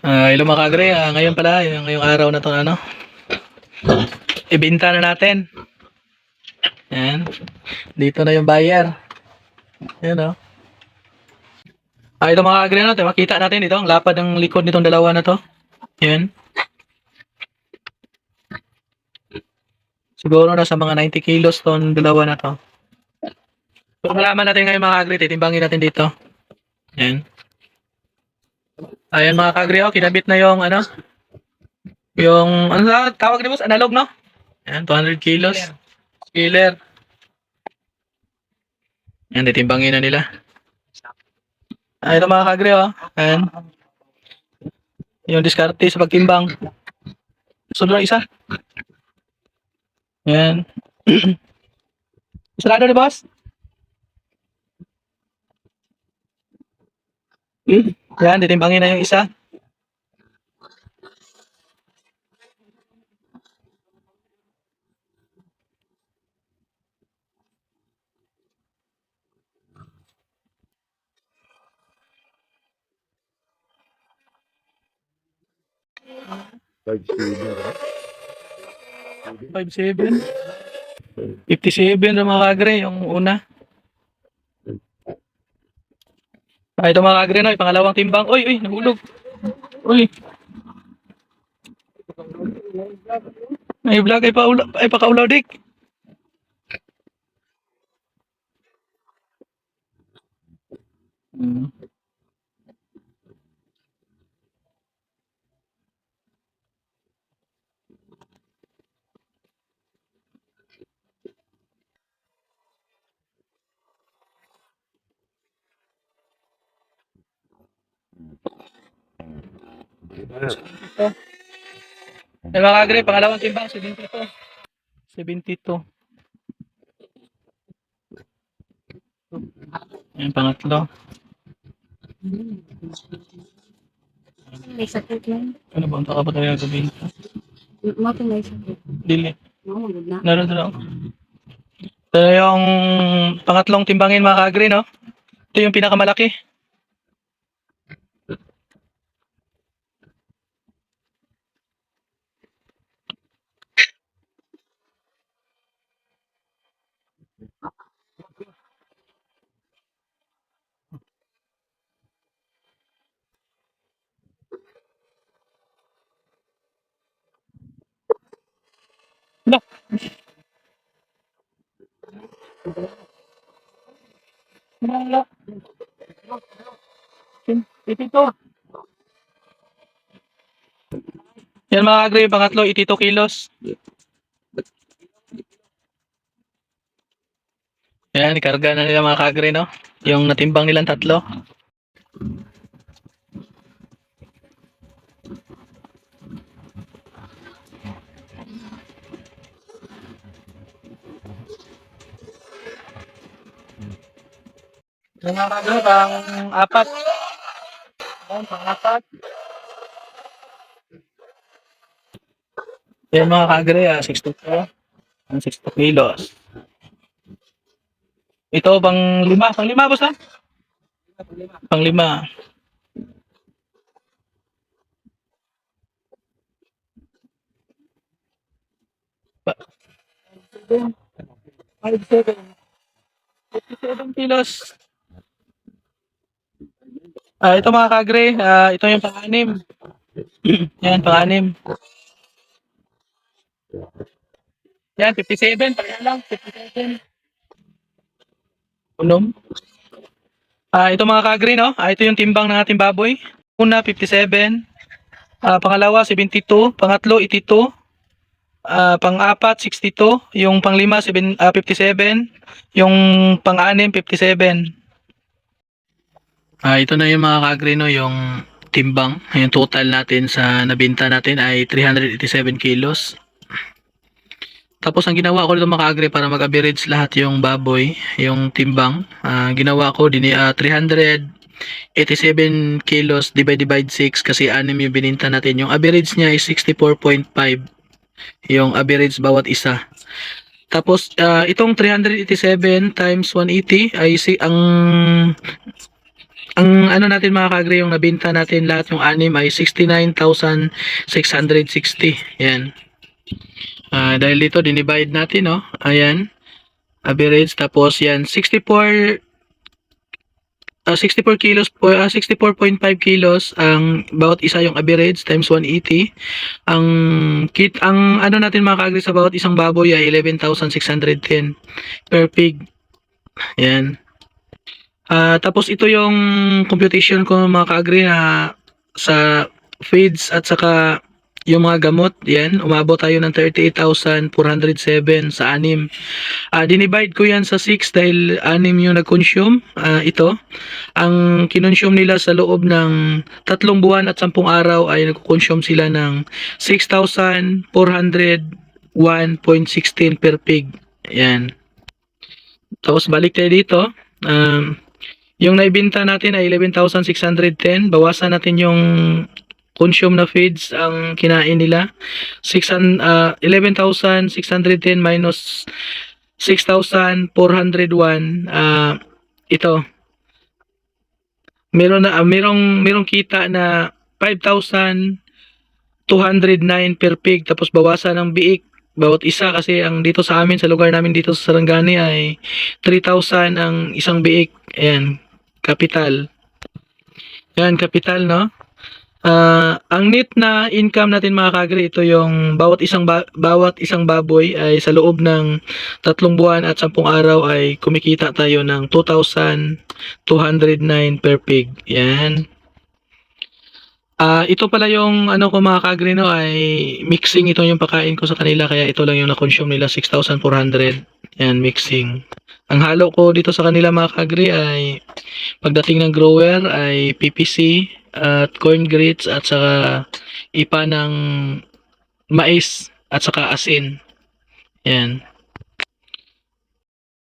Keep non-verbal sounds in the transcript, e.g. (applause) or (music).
Ah, hello mga kagre, Ah, ngayon pala, yung, ngayong araw na to ano, ibenta na natin. Yan. Dito na yung buyer. Yan o. Ah, ito mga kagre, ito, makita natin dito, ang lapad ng likod nitong dalawa na to. Yan. Siguro na sa mga 90 kilos tong dalawa na to. So, malaman natin ngayon mga kagre, titimbangin natin dito. Yan. Ayan mga kagre, oh, kinabit na yung ano, yung, ano tawag ni boss, analog, no? Ayan, 200 kilos. Skiller. Ayan, titimbangin na nila. Ah, ito mga kagre, oh. Ayan. Yung diskarte sa pagtimbang. Sunod na isa. Ayan. (clears throat) Sarado ni boss? Hmm. (clears throat) Yan, titimbangin na yung isa. Five silver. 57. 57 na mga kagre, yung una. Ah, ito mga yung pangalawang timbang. Uy, uy, nahulog. Uy. Ay, vlog, ay, paula, ay pakaulaw, dik. Hmm. Ay, mga kagre, pangalawang timbang, 72. 72. Ayan, pangatlo. May sakit lang. Ano ba? Ang taka pa talaga gabihin ko. Mati may sakit. Dili. Good na. Naroon na lang. Ito yung pangatlong timbangin mga kagre, no? Ito yung pinakamalaki. Wala. Itito. Yan mga yung pangatlo, 82 kilos. Yan, karga na nila mga kagre, no? Yung natimbang nilang tatlo. Mga kagre, pang apat. Yan, pang apat. Yan mga kagre, ah, 62. Ang 62 kilos. Ito pang lima, pang lima boss ha? Pang lima. Pa- Five seven. 57 kilos. Ah, ito mga kagre, ah, ito yung pang-anim. Yan, pang-anim. Yan, 57, pareha lang, 57. Unom. Ah, ito mga kagre, no? Ah, ito yung timbang ng ating baboy. Una, 57. Ah, pangalawa, 72. Pangatlo, 82. Ah, pang-apat, 62. Yung panglima, 7, ah, 57. Yung pang-anim, 57. Ah, ito na yung mga kagre, no? Yung timbang. Yung total natin sa nabinta natin ay 387 kilos. Tapos ang ginawa ko dito mga para mag-average lahat yung baboy, yung timbang, ah, ginawa ko din ah, 387 kilos divide divide 6 kasi anim yung bininta natin. Yung average niya is 64.5 yung average bawat isa. Tapos ah, itong 387 times 180 ay si ang ang ano natin mga kagre, yung nabinta natin lahat yung anim ay 69,660. Yan. Ah, dahil dito, dinivide natin, no? Ayan. Average. Tapos, yan. 64 ah, 64 kilos po, ah, 64.5 kilos ang bawat isa yung average times 180. Ang kit ang ano natin mga kaagri sa bawat isang baboy ay 11,610 per pig. Yan. Ah, tapos ito yung computation ko mga kaagri na sa feeds at saka yung mga gamot, yan, umabot tayo ng 38,407 sa anim. Ah, dinivide ko yan sa 6 dahil anim yung nag-consume. Ah, ito. Ang kinonsume nila sa loob ng tatlong buwan at sampung araw ay nagko-consume sila ng 6,401.16 per pig. Yan. Tapos balik tayo dito. Um, yung naibenta natin ay 11,610. Bawasan natin yung consume na feeds ang kinain nila. 6, uh, 11,610 minus 6,401. ah ito. Meron na, ah, merong, merong kita na 5,209 per pig. Tapos bawasan ng biik bawat isa kasi ang dito sa amin sa lugar namin dito sa Sarangani ay 3,000 ang isang biik. Ayan, capital. Yan, capital, no? Ah, ang net na income natin mga kagre, ito yung bawat isang ba- bawat isang baboy ay sa loob ng tatlong buwan at sampung araw ay kumikita tayo ng 2,209 per pig. Yan. Ah, ito pala yung ano ko mga kagre no ay mixing ito yung pagkain ko sa kanila kaya ito lang yung na-consume nila 6,400. Yan, mixing. Ang halo ko dito sa kanila mga kagre ay pagdating ng grower ay PPC at corn grits at saka ipa ng mais at saka asin. Yan.